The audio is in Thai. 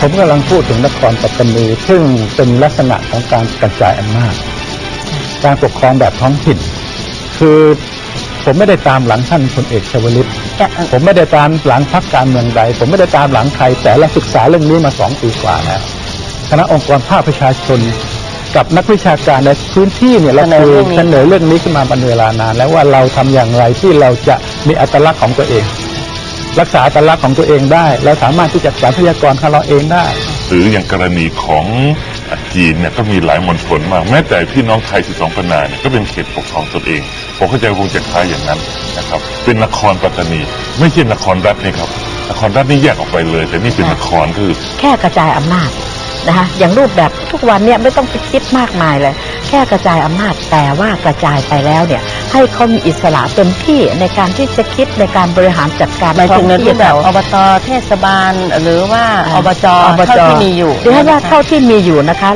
ผมกำลังพูดถึงนครปัตตานีซึ่งเป็นลักษณะของการกระจายอำนาจการปกครองแบบท้องถิ่น คือผมไม่ได้ตามหลังท่านพลเอกชวลิตผมไม่ได้ตามหลังพรรคการเมืองใด ผมไม่ได้ตามหลังใครแต่เราศึกษาเรื่องนี้มาสองปีกว่าแล้วคณะองค์กรภาคประชาชนกับนักวิชาการในพื้นที่เนี่ยเราคุยเสนอเรื่องนี้ขึ้นมาเป็นเวลานาน แล้วว่าเราทำอย่างไรที่เราจะมีอัตลักษณ์ของตัวเอง รักษาอัตลักษณ์ของตัวเองได้เราสามารถที่จะสารพยากรของเราเองได้ หรืออย่างกรณีของจีนเนี่ยก็มีหลายมณฑลมาก แม้แต่พี่น้องไทย 12 ปันนาเนี่ยก็เป็นเขตปกครองตนเองผมเข้าใจคงจะคล้ายอย่างนั้นนะครับ เป็นนครปัตตานี ไม่ใช่นครรัฐนี่ครับ นครรัฐนี่แยกออกไปเลย แต่นี่เป็นนครคือ แค่กระจายอำนาจนะคะอย่างรูปแบบทุกวันเนี่ยไม่ต้องไปคิดมากมายเลย แค่กระจายอำนาจแต่ว่ากระจายไปแล้วเนี่ย ให้เขามีอิสระเต็มที่ในการที่จะคิดในการบริหารจัดการหมายถึงในรูปแบบท้อองบตเทศบาลหรือว่าที่อบจอบจเท่าที่มีอยู่ดิฉันว่านะคะเท่าที่มีอยู่นะคะ